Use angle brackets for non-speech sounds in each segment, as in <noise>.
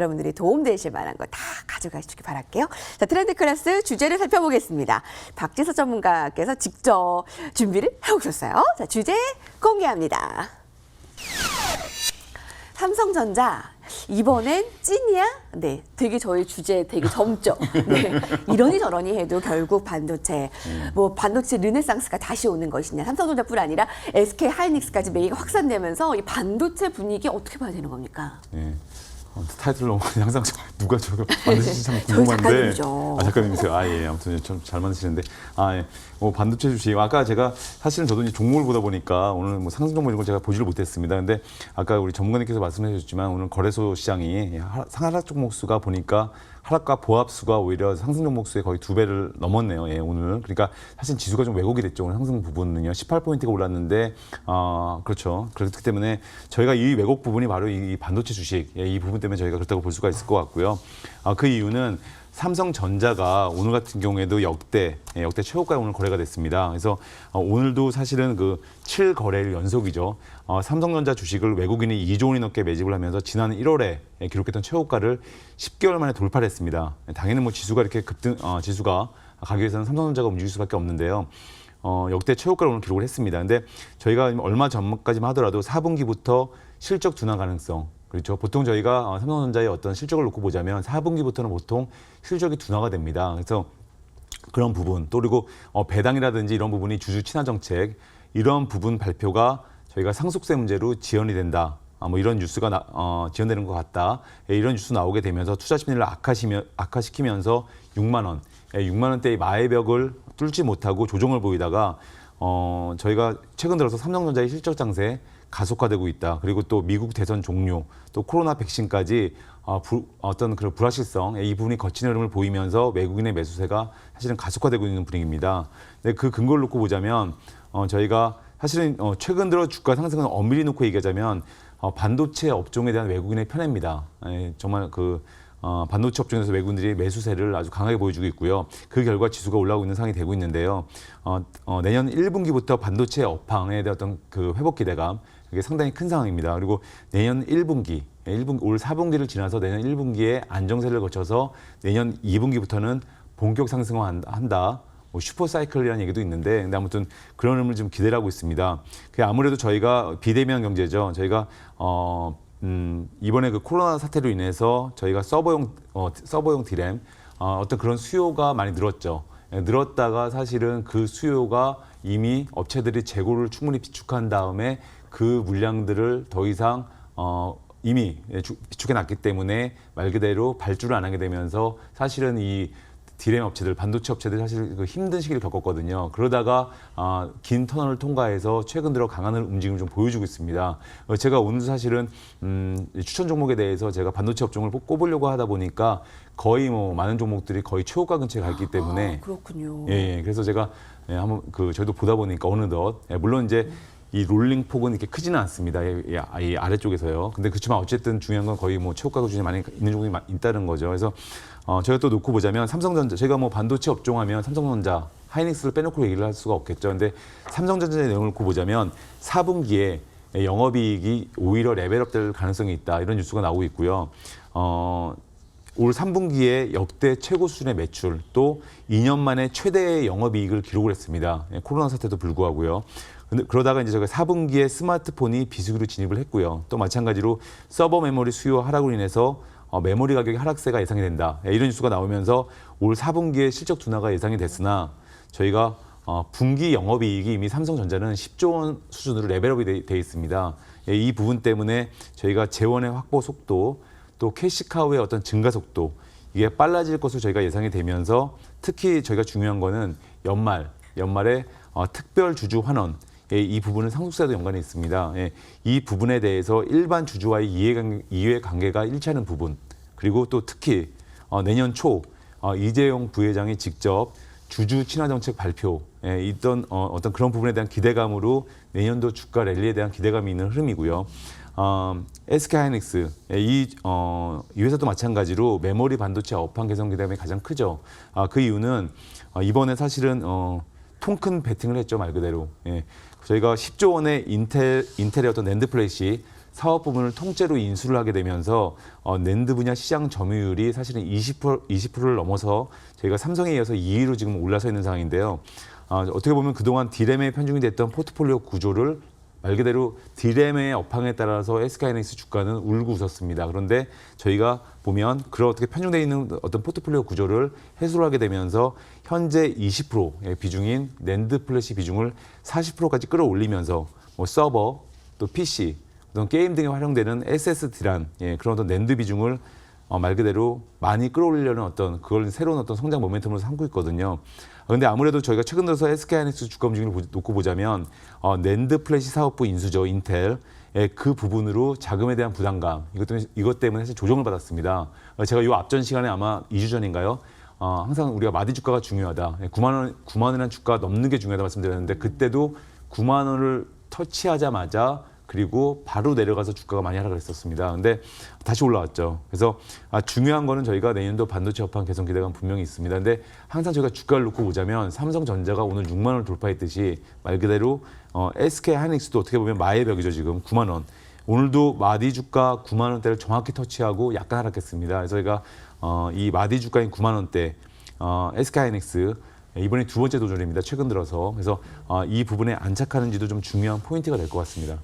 여러분들이 도움되실 만한 거 다 가져가시기 바랄게요. 자, 트렌드 클래스 주제를 살펴보겠습니다. 박지서 전문가께서 직접 준비를 해오셨어요. 자, 주제 공개합니다. 삼성전자 이번엔 찐이야? 네, 되게 저희 주제 되게 젊죠. <laughs> 네, 이러니 저러니 해도 결국 반도체, 뭐 반도체 르네상스가 다시 오는 것이냐. 삼성전자뿐 아니라 SK 하이닉스까지 매기가 확산되면서 이 반도체 분위기 어떻게 봐야 되는 겁니까? 예. 어, 타이틀 너무 <laughs> 항상 저- 누가 저거 만드신지 참 <laughs> 궁금한데. 작가님이죠. 아 작가님이세요. 아 예. 아무튼 좀잘 만드시는데. 아 예. 뭐 반도체 주식 아까 제가 사실은 저도 이제 종목을 보다 보니까 오늘 뭐 상승 종목 이런 걸 제가 보지를 못했습니다. 근데 아까 우리 전문가님께서 말씀해 주셨지만 오늘 거래소 시장이 하- 상하락 종목 수가 보니까 하락과 보합 수가 오히려 상승 종목 수의 거의 두 배를 넘었네요. 예, 오늘. 그러니까 사실 지수가 좀 왜곡이 됐죠. 오늘 상승 부분은요. 18포인트가 올랐는데 아, 그렇죠. 그렇기 때문에 저희가 이 왜곡 부분이 바로 이 반도체 주식 예, 이 부분 때문에 저희가 그렇다고 볼 수가 있을 것 같고요. 아, 그 이유는 삼성전자가 오늘 같은 경우에도 역대 예, 역대 최고가에 오늘 거래가 됐습니다. 그래서 어, 오늘도 사실은 그 7거래일 연속이죠. 어, 삼성전자 주식을 외국인이 2조 원이 넘게 매집을 하면서 지난 1월에 예, 기록했던 최고가를 10개월 만에 돌파를 했습니다. 예, 당연히 뭐 지수가 이렇게 급등 어, 지수가 가기 위해서는 삼성전자가 움직일 수밖에 없는데요. 어, 역대 최고가를 오늘 기록을 했습니다. 근데 저희가 얼마 전까지만 하더라도 4분기부터 실적 둔화 가능성 그렇죠. 보통 저희가 어, 삼성전자의 어떤 실적을 놓고 보자면 4분기부터는 보통 실적이 둔화가 됩니다. 그래서 그런 부분 또 그리고 어, 배당이라든지 이런 부분이 주주 친화 정책 이런 부분 발표가 저희가 상속세 문제로 지연이 된다. 아, 뭐 이런 뉴스가 나, 어, 지연되는 것 같다. 예, 이런 뉴스 나오게 되면서 투자 심리를 악화시며, 악화시키면서 6만 원, 예, 6만 원대의 마의벽을 뚫지 못하고 조정을 보이다가 어, 저희가 최근 들어서 삼성전자의 실적 장세 가속화되고 있다. 그리고 또 미국 대선 종료, 또 코로나 백신까지 어, 부, 어떤 그런 불확실성, 이 부분이 거친 흐름을 보이면서 외국인의 매수세가 사실은 가속화되고 있는 분위기입니다. 근데 그 근거를 놓고 보자면 어, 저희가 사실은 어, 최근 들어 주가 상승은 엄밀히 놓고 얘기하자면 어, 반도체 업종에 대한 외국인의 편애입니다. 에, 정말 그 어, 반도체 업종에서 외국인들이 매수세를 아주 강하게 보여주고 있고요. 그 결과 지수가 올라오고 있는 상황이 되고 있는데요. 어, 어, 내년 1분기부터 반도체 업황에 대한 어떤 그 회복 기대감 이게 상당히 큰 상황입니다. 그리고 내년 1분기, 1분 올 4분기를 지나서 내년 1분기에 안정세를 거쳐서 내년 2분기부터는 본격 상승을 한- 한다. 뭐 슈퍼 사이클이라는 얘기도 있는데 근데 아무튼 그런 흐름을 좀 기대를 하고 있습니다. 그 아무래도 저희가 비대면 경제죠. 저희가 어 음, 이번에 그 코로나 사태로 인해서 저희가 서버용 어, 서버용 디램 어, 어떤 그런 수요가 많이 늘었죠. 예, 늘었다가 사실은 그 수요가 이미 업체들이 재고를 충분히 비축한 다음에 그 물량들을 더 이상 어, 이미 예, 주- 비축해 놨기 때문에 말 그대로 발주를 안 하게 되면서 사실은 이 디램 업체들, 반도체 업체들 사실 그 힘든 시기를 겪었거든요. 그러다가 아, 긴 터널을 통과해서 최근 들어 강한 움직임을 좀 보여주고 있습니다. 어, 제가 오늘 사실은 음, 이 추천 종목에 대해서 제가 반도체 업종을 꼭 꼽으려고 하다 보니까 거의 뭐 많은 종목들이 거의 최고가 근처에 가 있기 때문에 아, 그렇군요. 예, 예. 그래서 제가 예, 한번 그 저희도 보다 보니까 어느덧 예, 물론 이제 이 롤링 폭은 이렇게 크지는 않습니다. 이, 이, 아- 이 아래쪽에서요. 근데 그렇지만 어쨌든 중요한 건 거의 뭐 최고가 수준이 많이 있는 종목이 마- 있다는 거죠. 그래서 어, 저희가 또 놓고 보자면 삼성전자 제가 뭐 반도체 업종하면 삼성전자 하이닉스를 빼놓고 얘기를 할 수가 없겠죠. 근데 삼성전자의 내용을 놓고 보자면 4분기에 영업이익이 오히려 레벨업될 가능성이 있다 이런 뉴스가 나오고 있고요. 어, 올 3분기에 역대 최고 수준의 매출 또 2년 만에 최대의 영업이익을 기록을 했습니다. 예, 코로나 사태도 불구하고요. 근데 그러다가 이제 저희가 4분기에 스마트폰이 비수기로 진입을 했고요. 또 마찬가지로 서버 메모리 수요 하락으로 인해서 어, 메모리 가격의 하락세가 예상이 된다. 예, 이런 뉴스가 나오면서 올 4분기에 실적 둔화가 예상이 됐으나 저희가 어, 분기 영업이익이 이미 삼성전자는 10조 원 수준으로 레벨업이 돼, 돼 있습니다. 예, 이 부분 때문에 저희가 재원의 확보 속도 또 캐시카우의 어떤 증가 속도 이게 빨라질 것으로 저희가 예상이 되면서 특히 저희가 중요한 거는 연말 연말에 어, 특별 주주 환원 예, 이 부분은 상속세도 연관이 있습니다. 예, 이 부분에 대해서 일반 주주와의 이해관, 이해관계가 일치하는 부분 그리고 또 특히 어, 내년 초 어, 이재용 부회장이 직접 주주 친화 정책 발표 예, 있던 어, 어떤 그런 부분에 대한 기대감으로 내년도 주가 랠리에 대한 기대감이 있는 흐름이고요. 어, SK 하이닉스 예, 이, 어, 이 회사도 마찬가지로 메모리 반도체 업황 개선 기대감이 가장 크죠. 아, 그 이유는 어, 이번에 사실은 어, 통큰 베팅을 했죠 말 그대로. 예. 저희가 10조 원의 인텔 인텔의 어떤 랜드 플래시 사업 부문을 통째로 인수를 하게 되면서 어, 낸드 분야 시장 점유율이 사실은 20% 20%를 넘어서 저희가 삼성에 이어서 2위로 지금 올라서 있는 상황인데요. 아, 어떻게 보면 그동안 디램에 편중이 됐던 포트폴리오 구조를 말 그대로 디램의 업황에 따라서 SK하이닉스 주가는 울고 웃었습니다. 그런데 저희가 보면 그런 어떻게 편중되어 있는 어떤 포트폴리오 구조를 해소를 하게 되면서 현재 20%의 비중인 낸드 플래시 비중을 40%까지 끌어올리면서 뭐 서버 또 PC 어떤 게임 등에 활용되는 SSD란 예, 그런 어떤 낸드 비중을 어, 말 그대로 많이 끌어올리려는 어떤 그걸 새로운 어떤 성장 모멘텀으로 삼고 있거든요. 그런데 아무래도 저희가 최근 들어서 SK하이닉스 주가 움직임을 보- 놓고 보자면 어, 낸드 플래시 사업부 인수죠 인텔 예, 그 부분으로 자금에 대한 부담감 이것 때문에 이것 때문에 사실 조정을 받았습니다. 어, 제가 요 앞전 시간에 아마 2주 전인가요? 어, 항상 우리가 마디 주가가 중요하다. 예, 9만 원 9만 원이라는 주가 넘는 게 중요하다 말씀드렸는데 그때도 9만 원을 터치하자마자 그리고 바로 내려가서 주가가 많이 하락을 했었습니다. 근데 다시 올라왔죠. 그래서 아, 중요한 거는 저희가 내년도 반도체 업황 개선 기대감 분명히 있습니다. 근데 항상 저희가 주가를 놓고 보자면 삼성전자가 오늘 6만 원을 돌파했듯이 말 그대로 어, SK 하이닉스도 어떻게 보면 마의 벽이죠 지금 9만 원. 오늘도 마디 주가 9만 원대를 정확히 터치하고 약간 하락했습니다. 그래서 저희가 어, 이 마디 주가인 9만 원대 어, SK 하이닉스 이번에 두 번째 도전입니다. 최근 들어서 그래서 어, 이 부분에 안착하는지도 좀 중요한 포인트가 될 것 같습니다.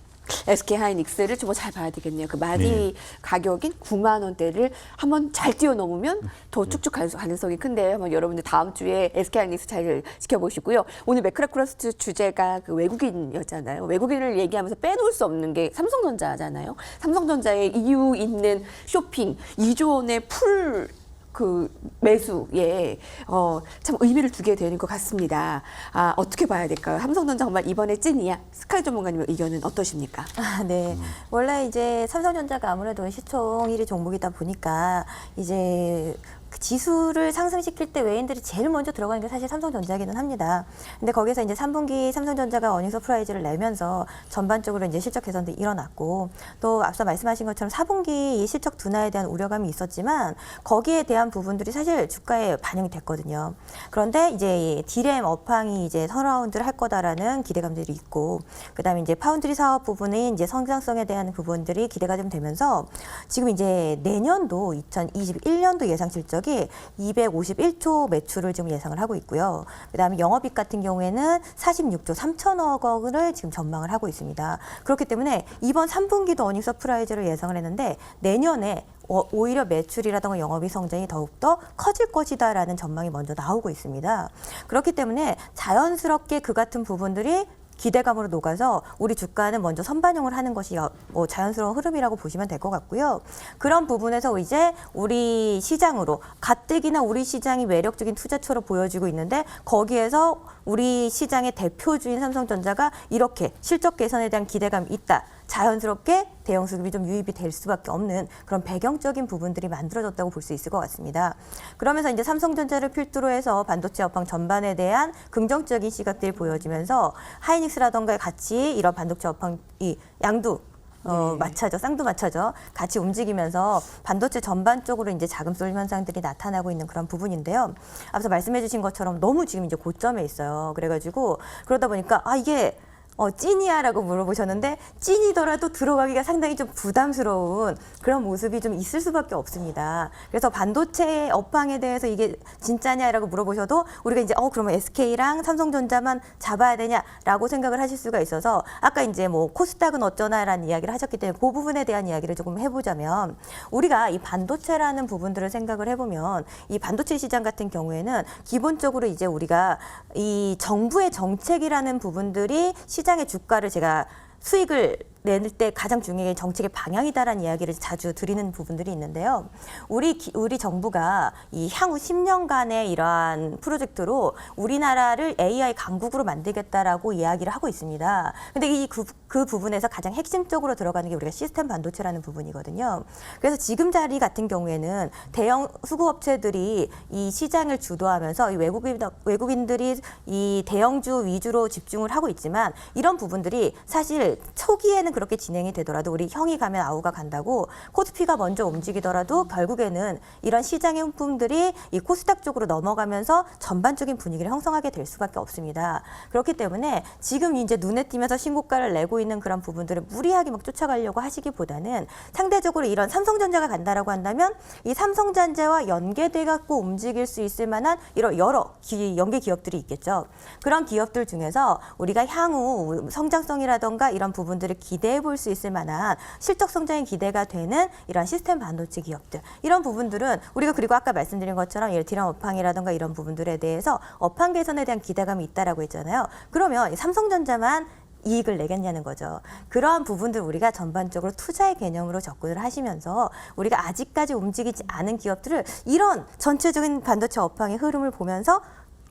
SK 하이닉스를 좀 잘 봐야 되겠네요. 그 마디 네. 가격인 9만 원대를 한번 잘 뛰어넘으면 더 쭉쭉 갈 가능성이 큰데 한번 여러분들 다음 주에 SK 하이닉스 잘 지켜보시고요. 오늘 매크로크로스 주제가 그 외국인이었잖아요. 외국인을 얘기하면서 빼놓을 수 없는 게 삼성전자잖아요. 삼성전자의 이유 있는 쇼핑 2조 원의 풀 그 매수에 어, 참 의미를 두게 되는 것 같습니다. 아, 어떻게 봐야 될까요? 삼성전자 정말 이번에 찐이야. 스카이 전문가님 의견은 어떠십니까? 아, 네. 원래 이제 삼성전자가 아무래도 시총 1위 종목이다 보니까 이제 그 지수를 상승시킬 때 외인들이 제일 먼저 들어가는 게 사실 삼성전자기는 합니다. 근데 거기서 이제 3분기 삼성전자가 어닝 서프라이즈를 내면서 전반적으로 이제 실적 개선도 일어났고 또 앞서 말씀하신 것처럼 4분기 이 실적 둔화에 대한 우려감이 있었지만 거기에 대한 부분들이 사실 주가에 반영이 됐거든요. 그런데 이제 이 디램 업황이 이제 선라운드를 할 거다라는 기대감들이 있고 그다음에 이제 파운드리 사업 부분의 이제 성장성에 대한 부분들이 기대가 좀 되면서 지금 이제 내년도 2021년도 예상 실적이 251조 매출을 지금 예상을 하고 있고요. 그다음에 영업이익 같은 경우에는 46조 3천억 원을 지금 전망을 하고 있습니다. 그렇기 때문에 이번 3분기도 어닝 서프라이즈를 예상을 했는데 내년에 어, 오히려 매출이라든가 영업이익 성장이 더욱더 커질 것이다라는 전망이 먼저 나오고 있습니다. 그렇기 때문에 자연스럽게 그 같은 부분들이 기대감으로 녹아서 우리 주가는 먼저 선반영을 하는 것이 어, 뭐 자연스러운 흐름이라고 보시면 될 것 같고요. 그런 부분에서 이제 우리 시장으로 가뜩이나 우리 시장이 매력적인 투자처로 보여지고 있는데 거기에서 우리 시장의 대표주인 삼성전자가 이렇게 실적 개선에 대한 기대감이 있다. 자연스럽게 대형 수급이 좀 유입이 될 수밖에 없는 그런 배경적인 부분들이 만들어졌다고 볼 수 있을 것 같습니다. 그러면서 이제 삼성전자를 필두로 해서 반도체 업황 전반에 대한 긍정적인 시각들이 보여지면서 하이닉스라던가 같이 이런 반도체 업황 이 양두 어, 마차죠. 쌍두 마차죠. 같이 움직이면서 반도체 전반적으로 이제 자금 쏠림 현상들이 나타나고 있는 그런 부분인데요. 앞서 말씀해 주신 것처럼 너무 지금 이제 고점에 있어요. 그래가지고 그러다 보니까 아, 이게 어, 찐이야라고 물어보셨는데 찐이더라도 들어가기가 상당히 좀 부담스러운 그런 모습이 좀 있을 수밖에 없습니다. 그래서 반도체 업황에 대해서 이게 진짜냐라고 물어보셔도 우리가 이제 어 그러면 SK랑 삼성전자만 잡아야 되냐라고 생각을 하실 수가 있어서 아까 이제 뭐 코스닥은 어쩌나라는 이야기를 하셨기 때문에 그 부분에 대한 이야기를 조금 해보자면 우리가 이 반도체라는 부분들을 생각을 해보면 이 반도체 시장 같은 경우에는 기본적으로 이제 우리가 이 정부의 정책이라는 부분들이 시 장의 주가를 제가 수익을 낼때 가장 중요한 게 정책의 방향이다라는 이야기를 자주 드리는 부분들이 있는데요. 우리 기- 우리 정부가 이 향후 10년간의 이러한 프로젝트로 우리나라를 AI 강국으로 만들겠다라고 이야기를 하고 있습니다. 근데 이 그그 부분에서 가장 핵심적으로 들어가는 게 우리가 시스템 반도체라는 부분이거든요. 그래서 지금 자리 같은 경우에는 대형 수구업체들이 이 시장을 주도하면서 이 외국인 외국인들이 이 대형주 위주로 집중을 하고 있지만 이런 부분들이 사실 초기에는 그렇게 진행이 되더라도 우리 형이 가면 아우가 간다고 코스피가 먼저 움직이더라도 결국에는 이런 시장의 움품들이 이 코스닥 쪽으로 넘어가면서 전반적인 분위기를 형성하게 될 수밖에 없습니다. 그렇기 때문에 지금 이제 눈에 띄면서 신고가를 내고 있는 그런 부분들을 무리하게 막 쫓아가려고 하시기보다는 상대적으로 이런 삼성전자가 간다라고 한다면 이 삼성전자와 연계돼 갖고 움직일 수 있을 만한 이런 여러 기, 연계 기업들이 있겠죠. 그런 기업들 중에서 우리가 향후 성장성이라던가 이런 부분들을 기대해 볼 수 있을 만한 실적 성장이 기대가 되는 이런 시스템 반도체 기업들 이런 부분들은 우리가 그리고 아까 말씀드린 것처럼 디램 업황이라던가 이런 부분들에 대해서 업황 개선에 대한 기대감이 있다라고 했잖아요. 그러면 이 삼성전자만 이익을 내겠냐는 거죠. 그러한 부분들 우리가 전반적으로 투자의 개념으로 접근을 하시면서 우리가 아직까지 움직이지 않은 기업들을 이런 전체적인 반도체 업황의 흐름을 보면서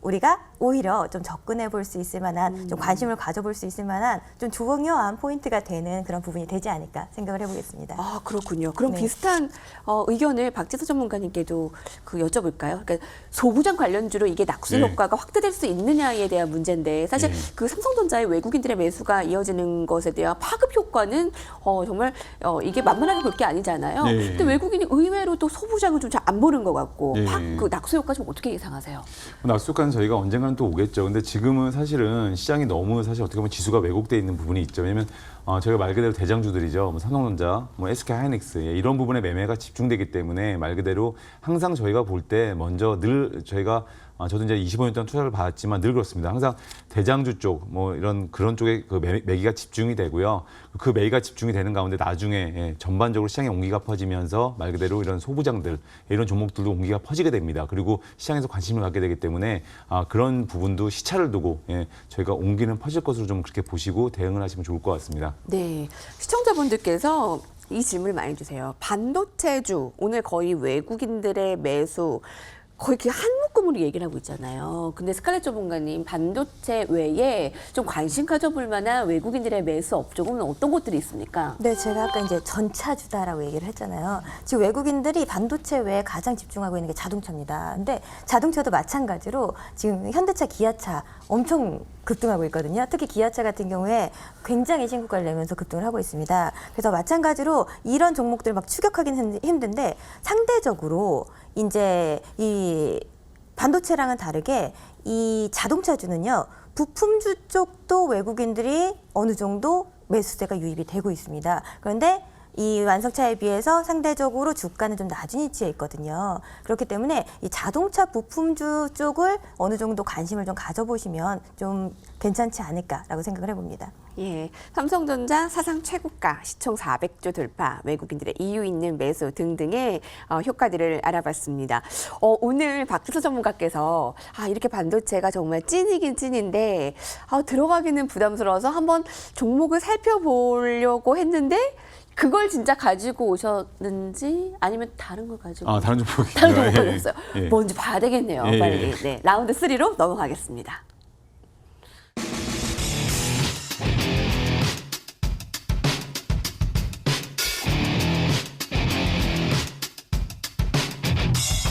우리가 오히려 좀 접근해 볼 수 있을 만한 좀 관심을 가져볼 수 있을 만한 좀 중요한 포인트가 되는 그런 부분이 되지 않을까 생각을 해보겠습니다. 아 그렇군요. 그럼 네. 비슷한 어, 의견을 박지수 전문가님께도 그 여쭤볼까요? 그러니까 소부장 관련주로 이게 낙수 네. 효과가 확대될 수 있느냐에 대한 문제인데 사실 네. 그 삼성전자의 외국인들의 매수가 이어지는 것에 대한 파급 효과는 어, 정말 어, 이게 만만하게 볼 게 아니잖아요. 네. 근데 외국인이 의외로 또 소부장은 좀잘 안 보는 것 같고 네. 파- 그 낙수 효과 좀 어떻게 예상하세요? 낙수 효과는 저희가 언젠가는 또 오겠죠. 근데 지금은 사실은 시장이 너무 사실 어떻게 보면 지수가 왜곡돼 있는 부분이 있죠. 왜냐면 어, 저희가 말 그대로 대장주들이죠. 뭐 삼성전자, 뭐 SK 하이닉스 예, 이런 부분에 매매가 집중되기 때문에 말 그대로 항상 저희가 볼 때 먼저 늘 저희가 아, 저도 이제 25년 동안 투자를 받았지만 늘 그렇습니다. 항상 대장주 쪽, 뭐 이런 그런 쪽에 그 매, 매기가 집중이 되고요. 그 매기가 집중이 되는 가운데 나중에 예, 전반적으로 시장에 온기가 퍼지면서 말 그대로 이런 소부장들 이런 종목들도 온기가 퍼지게 됩니다. 그리고 시장에서 관심을 갖게 되기 때문에 아, 그런 부분도 시차를 두고 예, 저희가 온기는 퍼질 것으로 좀 그렇게 보시고 대응을 하시면 좋을 것 같습니다. 네, 시청자분들께서 이 질문을 많이 주세요. 반도체주 오늘 거의 외국인들의 매수 거의 한 묶음으로 얘기를 하고 있잖아요. 근데 스칼렛 전문가님 반도체 외에 좀 관심 가져볼 만한 외국인들의 매수 업종은 어떤 것들이 있습니까? 네, 제가 아까 이제 전차주다라고 얘기를 했잖아요. 지금 외국인들이 반도체 외에 가장 집중하고 있는 게 자동차입니다. 근데 자동차도 마찬가지로 지금 현대차, 기아차 엄청 급등하고 있거든요. 특히 기아차 같은 경우에 굉장히 신고가를 내면서 급등을 하고 있습니다. 그래서 마찬가지로 이런 종목들을 막 추격하기는 힘든데 상대적으로 이제 이 반도체랑은 다르게 이 자동차주는요 부품주 쪽도 외국인들이 어느 정도 매수세가 유입이 되고 있습니다. 그런데 이 완성차에 비해서 상대적으로 주가는 좀 낮은 위치에 있거든요. 그렇기 때문에 이 자동차 부품주 쪽을 어느 정도 관심을 좀 가져보시면 좀 괜찮지 않을까라고 생각을 해봅니다. 예, 삼성전자 사상 최고가 시총 400조 돌파, 외국인들의 이유 있는 매수 등등의 어, 효과들을 알아봤습니다. 어, 오늘 박지수 전문가께서 아, 이렇게 반도체가 정말 찐이긴 찐인데 아, 들어가기는 부담스러워서 한번 종목을 살펴보려고 했는데 그걸 진짜 가지고 오셨는지 아니면 다른 걸 가지고 아 다른 종목이 <laughs> 다른 종목 가졌어요. 예. 뭔지 봐야 되겠네요. 예, 빨리. 예. 네, 라운드 3로 넘어가겠습니다.